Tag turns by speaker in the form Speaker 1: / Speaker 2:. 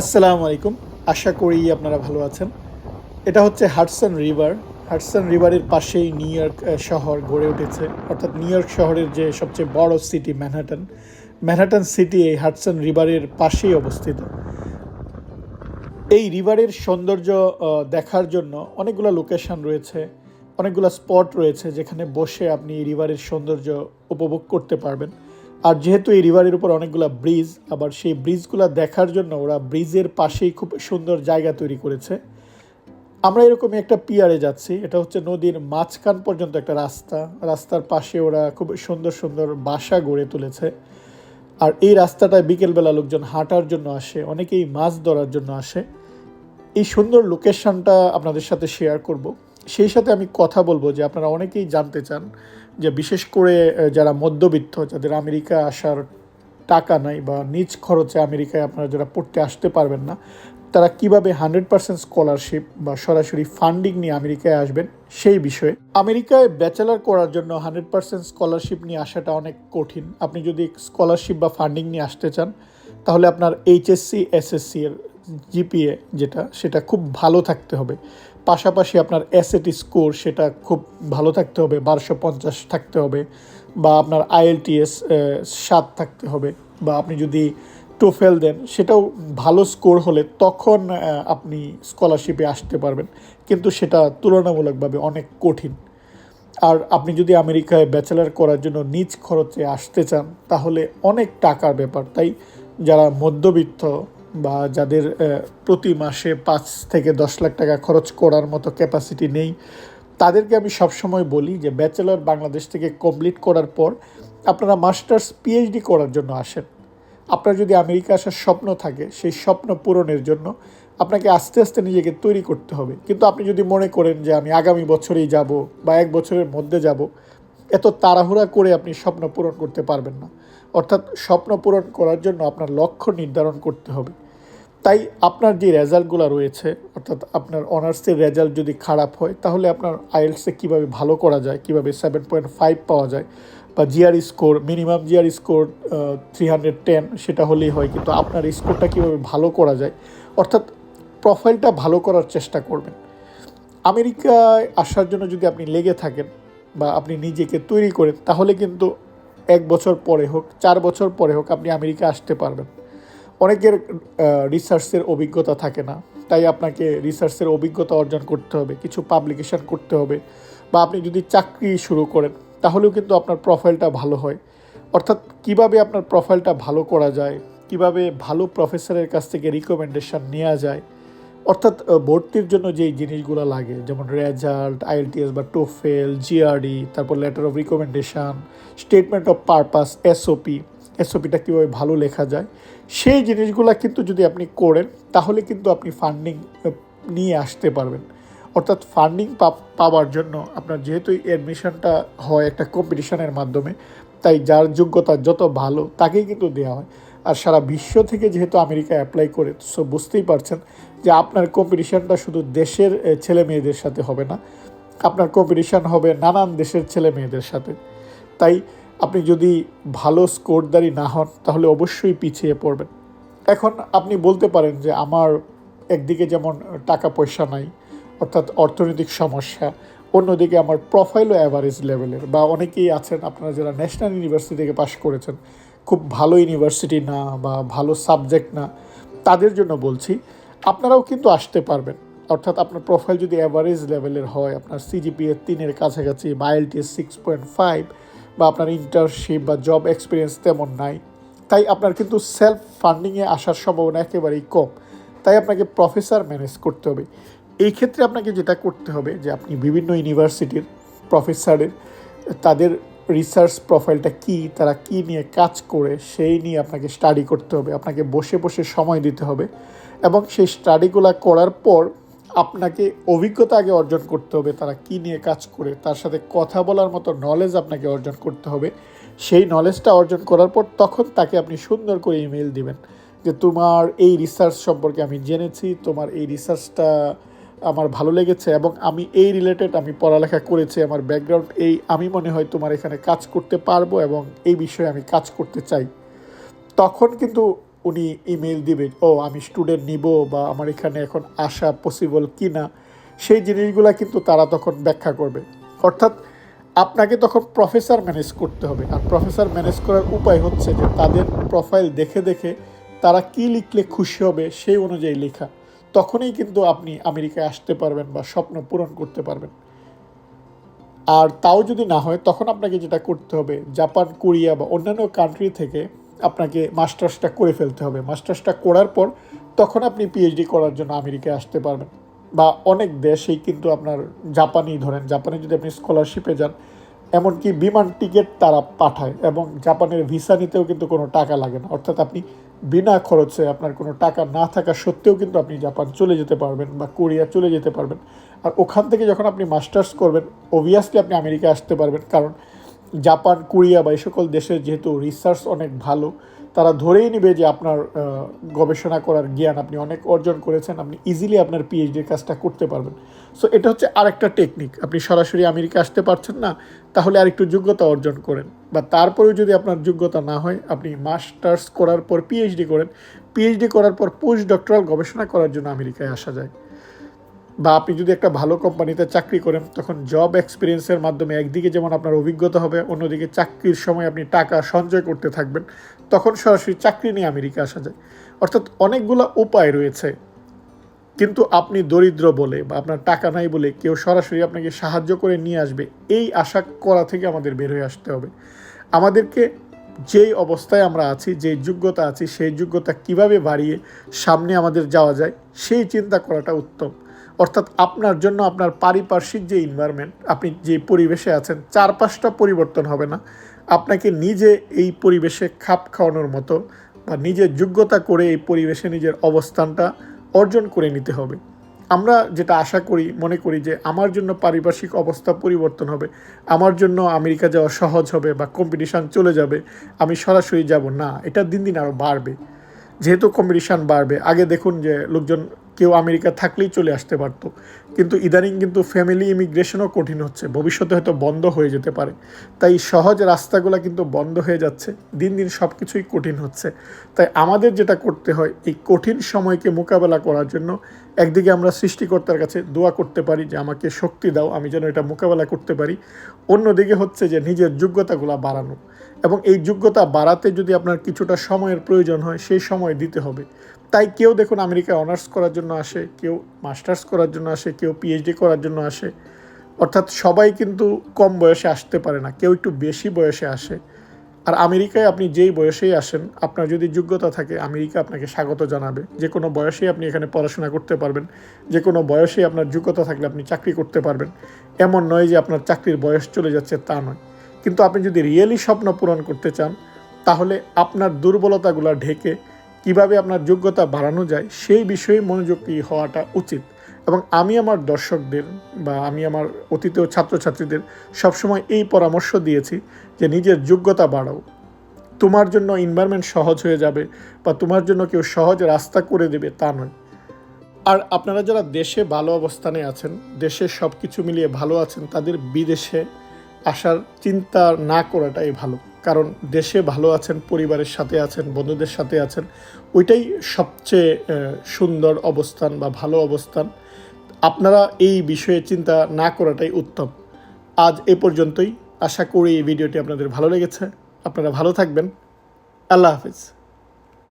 Speaker 1: আসসালামু আলাইকুম। আশা করি আপনারা ভালো আছেন। এটা হচ্ছে হাডসন রিভার। হাডসন রিভারের পাশেই নিউ ইয়র্ক শহর গড়ে উঠেছে। অর্থাৎ নিউ ইয়র্ক শহরের যে সবচেয়ে বড় সিটি ম্যানহাটন ম্যানহাটন সিটি এই হাডসন রিভারের পাশেই অবস্থিত। এই রিভারের সৌন্দর্য দেখার জন্য অনেকগুলো লোকেশন রয়েছে, অনেকগুলো স্পট রয়েছে যেখানে বসে আপনি রিভারের সৌন্দর্য উপভোগ করতে পারবেন। আর যেহেতু এই রিভারের উপর অনেকগুলো ব্রিজ, আবার সেই ব্রিজগুলো দেখার জন্য ওরা ব্রিজের পাশেই খুব সুন্দর জায়গা তৈরি করেছে। আমরা এরকমই একটা পিয়ারে যাচ্ছি, এটা হচ্ছে নদীর মাঝখান পর্যন্ত একটা রাস্তা। রাস্তার পাশে ওরা খুব সুন্দর সুন্দর বাসা গড়ে তুলেছে। আর এই রাস্তাটায় বিকেলবেলা লোকজন হাঁটার জন্য আসে, অনেকেই মাছ ধরার জন্য আসে। এই সুন্দর লোকেশনটা আপনাদের সাথে শেয়ার করব। সেই সাথে আমি কথা বলব যে আপনারা অনেকেই জানতে চান যে বিশেষ করে যারা মধ্যবিত্ত, যাদের আমেরিকা আসার টাকা নাই বা নিজ খরচে আমেরিকায় আপনারা যারা পড়তে আসতে পারবেন না, তারা কীভাবে হান্ড্রেড পার্সেন্ট স্কলারশিপ বা সরাসরি ফান্ডিং নিয়ে আমেরিকায় আসবেন সেই বিষয়ে। আমেরিকায় ব্যাচেলার করার জন্য হান্ড্রেড পার্সেন্ট স্কলারশিপ নিয়ে আসাটা অনেক কঠিন। আপনি যদি স্কলারশিপ বা ফান্ডিং নিয়ে আসতে চান, তাহলে আপনার এইচএসসি, এসএসসি এর জিপিএ যেটা, সেটা খুব ভালো থাকতে হবে। পাশাপাশি আপনার এসএটি স্কোর সেটা খুব ভালো থাকতে হবে, বারোশো পঞ্চাশ থাকতে হবে বা আপনার আইএলটিএস সাত থাকতে হবে বা আপনি যদি টোফেল দেন সেটাও ভালো স্কোর হলে তখন আপনি স্কলারশিপে আসতে পারবেন। কিন্তু সেটা তুলনামূলকভাবে অনেক কঠিন। আর আপনি যদি আমেরিকায় ব্যাচেলার করার জন্য নিজ খরচে আসতে চান, তাহলে অনেক টাকার ব্যাপার। তাই যারা মধ্যবিত্ত বা যাদের প্রতি মাসে পাঁচ থেকে দশ লাখ টাকা খরচ করার মতো ক্যাপাসিটি নেই, তাদেরকে আমি সবসময় বলি যে ব্যাচেলার বাংলাদেশ থেকে কমপ্লিট করার পর আপনারা মাস্টার্স পিএইচডি করার জন্য আসেন। আপনার যদি আমেরিকা আসার স্বপ্ন থাকে, সেই স্বপ্ন পূরণের জন্য আপনাকে আস্তে আস্তে নিজেকে তৈরি করতে হবে। কিন্তু আপনি যদি মনে করেন যে আমি আগামী বছরেই যাব বা এক বছরের মধ্যে যাব, এত তাড়াহুড়া করে আপনি স্বপ্ন পূরণ করতে পারবেন না। অর্থাৎ স্বপ্ন পূরণ করার জন্য আপনার লক্ষ্য নির্ধারণ করতে হবে। তাই আপনার যে রেজাল্টগুলো রয়েছে, অর্থাৎ আপনার অনার্সের রেজাল্ট যদি খারাপ হয়, তাহলে আপনার আইএলসে কীভাবে ভালো করা যায়, কীভাবে সেভেন পয়েন্ট ফাইভ পাওয়া যায় বা GR score minimum GR score three hundred ten সেটা হলেই হয়, কিন্তু আপনার স্কোরটা কীভাবে ভালো করা যায়, অর্থাৎ প্রোফাইলটা ভালো করার চেষ্টা করবেন। আমেরিকায় আসার জন্য যদি আপনি লেগে থাকেন বা আপনি নিজেকে তৈরি করেন, তাহলে কিন্তু এক বছর পরে হোক, চার বছর পরে হোক আপনি আমেরিকা আসতে পারবেন। অনেকের রিসার্চের অভিজ্ঞতা থাকে না। তাই আপনাকে রিসার্চের অভিজ্ঞতা অর্জন করতে হবে, কিছু পাবলিকেশন করতে হবে বা আপনি যদি চাকরি শুরু করেন, তাহলেও কিন্তু আপনার প্রোফাইলটা ভালো হয়। অর্থাৎ কীভাবে আপনার প্রোফাইলটা ভালো করা যায়, কীভাবে ভালো প্রফেসরের কাছ থেকে রিকমেন্ডেশন নেওয়া যায়, অর্থাৎ ভর্তির জন্য যেই জিনিসগুলো লাগে, যেমন রেজাল্ট আইএলটিএস বা টোফেল জিআরডি তারপর letter of recommendation statement of purpose SOP এসওপিটা কীভাবে ভালো লেখা যায়। সেই জিনিসগুলো কিন্তু যদি আপনি করেন, তাহলে কিন্তু আপনি ফান্ডিং নিয়ে আসতে পারবেন। অর্থাৎ ফান্ডিং পাওয়ার জন্য আপনার যেহেতু অ্যাডমিশনটা হয় একটা কম্পিটিশনের মাধ্যমে, তাই যার যোগ্যতা যত ভালো, তাকেই কিন্তু দেওয়া হয়। আর সারা বিশ্ব থেকে যেহেতু আমেরিকা অ্যাপ্লাই করে সো বুঝতেই পারছেন যে আপনার কম্পিটিশনটা শুধু দেশের ছেলে মেয়েদের সাথে হবে না, আপনার কম্পিটিশন হবে নানান দেশের ছেলে মেয়েদের সাথে। তাই আপনি যদি ভালো স্কোরদারি না হন, তাহলে অবশ্যই পিছিয়ে পড়বেন। এখন আপনি বলতে পারেন যে আমার একদিকে যেমন টাকা পয়সা নাই, অর্থাৎ অর্থনৈতিক সমস্যা, অন্যদিকে আমার প্রোফাইলও অ্যাভারেজ লেভেলের বা অনেকেই আছেন, আপনারা যারা ন্যাশনাল ইউনিভার্সিটি থেকে পাশ করেছেন, খুব ভালো ইউনিভার্সিটি না বা ভালো সাবজেক্ট না, তাদের জন্য বলছি, আপনারাও কিন্তু আসতে পারবেন। অর্থাৎ আপনার প্রোফাইল যদি অ্যাভারেজ লেভেলের হয়, আপনার সিজিপিএ তিনের কাছাকাছি বা আইএলটিএস সিক্স পয়েন্ট ফাইভ বা আপনার ইন্টার্নশিপ বা জব এক্সপিরিয়েন্স তেমন নাই। তাই আপনার কিন্তু সেলফ ফান্ডিংয়ে আসার সম্ভাবনা একেবারেই কম। তাই আপনাকে প্রফেসর ম্যানেজ করতে হবে। এই ক্ষেত্রে আপনাকে যেটা করতে হবে যে, আপনি বিভিন্ন ইউনিভার্সিটির প্রফেসরের তাদের রিসার্চ প্রোফাইলটা কি, তারা কি নিয়ে কাজ করে, সেই নিয়ে আপনাকে স্টাডি করতে হবে। আপনাকে বসে বসে সময় দিতে হবে। এবং সেই স্টাডিগুলো করার পর আপনাকে অভিজ্ঞতা আগে অর্জন করতে হবে, তারা কি নিয়ে কাজ করে, তার সাথে কথা বলার মতো নলেজ আপনাকে অর্জন করতে হবে। সেই নলেজটা অর্জন করার পর তখন তাকে আপনি সুন্দর করে ইমেল দিবেন যে, তোমার এই রিসার্চ সম্পর্কে আমি জেনেছি, তোমার এই রিসার্চটা আমার ভালো লেগেছে এবং আমি এই রিলেটেড আমি পড়ালেখা করেছি, আমার ব্যাকগ্রাউন্ড এই, আমি মনে হয় তোমার এখানে কাজ করতে পারব এবং এই বিষয়ে আমি কাজ করতে চাই। তখন কিন্তু উনি ইমেল দিবে, ও, আমি স্টুডেন্ট নিব বা আমার এখানে এখন আসা পসিবল কি না সেই জিনিসগুলো কিন্তু তারা তখন ব্যাখ্যা করবে। অর্থাৎ আপনাকে তখন প্রফেসর ম্যানেজ করতে হবে। আর প্রফেসর ম্যানেজ করার উপায় হচ্ছে যে তাদের প্রোফাইল দেখে দেখে তারা কী লিখলে খুশি হবে সেই অনুযায়ী লেখা। তখনই কিন্তু আপনি আমেরিকায় আসতে পারবেন বা স্বপ্ন পূরণ করতে পারবেন। আর তাও যদি না হয়, তখন আপনাকে যেটা করতে হবে, জাপান, কোরিয়া বা অন্যান্য কান্ট্রি থেকে আপনাকে মাস্টার্সটা করে ফেলতে হবে। মাস্টার্সটা করার পর তখন আপনি পিএইচডি করার জন্য আমেরিকায় আসতে পারবেন। বা অনেক দেশেই কিন্তু আপনার জাপানি ধরেন, জাপানে যদি আপনি স্কলারশিপে যান, এমনকি বিমান টিকিট তারা পাঠায় এবং জাপানের ভিসা নিতেও কিন্তু কোনো টাকা লাগে না। অর্থাৎ আপনি বিনা খরচে আপনার কোনো টাকা না থাকা সত্ত্বেও কিন্তু আপনি জাপান চলে যেতে পারবেন বা কোরিয়া চলে যেতে পারবেন। আর ওখান থেকে যখন আপনি মাস্টার্স করবেন অবভিয়াসলি আপনি আমেরিকা আসতে পারবেন। কারণ জাপান, কোরিয়া বা এই সকল দেশের যেহেতু রিসার্চ অনেক ভালো, তারা ধরেই নেবে যে আপনার গবেষণা করার জ্ঞান আপনি অনেক অর্জন করেছেন, আপনি ইজিলি আপনার পিএইচডির কাজটা করতে পারবেন। সো এটা হচ্ছে আরেকটা টেকনিক আপনি সরাসরি আমেরিকা আসতে পারছেন না, তাহলে আরেকটু যোগ্যতা অর্জন করেন। বা তারপরেও যদি আপনার যোগ্যতা না হয়, আপনি মাস্টার্স করার পর পিএইচডি করেন। পিএইচডি করার পর পোস্ট ডক্টরাল গবেষণা করার জন্য আমেরিকায় আসা যায়। বা আপনি যদি একটা ভালো কোম্পানিতে চাকরি করেন, তখন জব এক্সপিরিয়েন্সের মাধ্যমে একদিকে যেমন আপনার অভিজ্ঞতা হবে, অন্যদিকে চাকরির সময় আপনি টাকা সঞ্চয় করতে থাকবেন, তখন সরাসরি চাকরি নিয়ে আমেরিকা আসা যায়। অর্থাৎ অনেকগুলো উপায় রয়েছে। কিন্তু আপনি দরিদ্র বলে বা আপনার টাকা নাই বলে কেউ সরাসরি আপনাকে সাহায্য করে নিয়ে আসবে, এই আশা করা থেকে আমাদের বের হয়ে আসতে হবে। আমাদেরকে যেই অবস্থায় আমরা আছি যে যোগ্যতা আছি, সেই যোগ্যতা কীভাবে বাড়িয়ে সামনে আমাদের যাওয়া যায়, সেই চিন্তা করাটা উত্তম। অর্থাৎ আপনার জন্য আপনার পারিপার্শ্বিক যে ইনভায়রনমেন্ট আপনি যে পরিবেশে আছেন, চারপাশটা পরিবর্তন হবে না। আপনাকে নিজে এই পরিবেশে খাপ খাওয়ানোর মতো বা নিজের যোগ্যতা করে এই পরিবেশে নিজের অবস্থানটা অর্জন করে নিতে হবে। আমরা যেটা আশা করি, মনে করি যে আমার জন্য পারিপার্শ্বিক অবস্থা পরিবর্তন হবে। আমার জন্য আমেরিকা যাওয়া সহজ হবে বা কম্পিটিশান চলে যাবে। আমি সরাসরি যাব, না, এটা দিন দিন আরও বাড়বে। যেহেতু কম্পিটিশান বাড়বে, আগে দেখুন যে লোকজন কেউ আমেরিকা থাকলেই চলে আসতে পারতো। কিন্তু ইদানিং কিন্তু ফ্যামিলি ইমিগ্রেশনও কঠিন হচ্ছে, ভবিষ্যতে হয়তো বন্ধ হয়ে যেতে পারে। তাই সহজ রাস্তাগুলো কিন্তু বন্ধ হয়ে যাচ্ছে, দিন দিন সব কিছুই কঠিন হচ্ছে। তাই আমাদের যেটা করতে হয়, এই কঠিন সময়কে মোকাবেলা করার জন্য একদিকে আমরা সৃষ্টিকর্তার কাছে দোয়া করতে পারি যে, আমাকে শক্তি দাও, আমি যেন এটা মোকাবেলা করতে পারি। অন্যদিকে হচ্ছে যে, নিজের যোগ্যতাগুলো বাড়ানো। এবং এই যোগ্যতা বাড়াতে যদি আপনার কিছুটা সময়ের প্রয়োজন হয়, সেই সময় দিতে হবে। তাই কেউ দেখুন আমেরিকায় অনার্স করার জন্য আসে, কেউ মাস্টার্স করার জন্য আসে, কেউ পিএইচডি করার জন্য আসে। অর্থাৎ সবাই কিন্তু কম বয়সে আসতে পারে না, কেউ একটু বেশি বয়সে আসে। আর আমেরিকায় আপনি যেই বয়সেই আসেন, আপনার যদি যোগ্যতা থাকে, আমেরিকা আপনাকে স্বাগত জানাবে। যে কোনো বয়সেই আপনি এখানে পড়াশোনা করতে পারবেন, যে কোনো বয়সেই আপনার যোগ্যতা থাকলে আপনি চাকরি করতে পারবেন। এমন নয় যে আপনার চাকরির বয়স চলে যাচ্ছে তা নয়। কিন্তু আপনি যদি রিয়েলি স্বপ্ন পূরণ করতে চান, তাহলে আপনার দুর্বলতাগুলো ঢেকে কীভাবে আপনার যোগ্যতা বাড়ানো যায়, সেই বিষয়ে মনোযোগী হওয়াটা উচিত। এবং আমি আমার দর্শকদের বা আমি আমার অতীতীয় ছাত্রছাত্রীদের সবসময় এই পরামর্শ দিয়েছি যে নিজের যোগ্যতা বাড়াও। তোমার জন্য এনভায়রনমেন্ট সহজ হয়ে যাবে বা তোমার জন্য কেউ সহজ রাস্তা করে দেবে তা নয়। আর আপনারা যারা দেশে ভালো অবস্থানে আছেন, দেশে সব কিছু মিলিয়ে ভালো আছেন, তাদের বিদেশে আসার চিন্তা না করাটাই ভালো। কারণ দেশে ভালো আছেন, পরিবারের সাথে আছেন, বন্ধুদের সাথে আছেন, ওইটাই সবচেয়ে সুন্দর অবস্থান বা ভালো অবস্থান। আপনারা এই বিষয়ে চিন্তা না করাটাই উত্তম। আজ এ পর্যন্তই। আশা করি এই ভিডিওটি আপনাদের ভালো লেগেছে। আপনারা ভালো থাকবেন। আল্লাহ হাফিজ।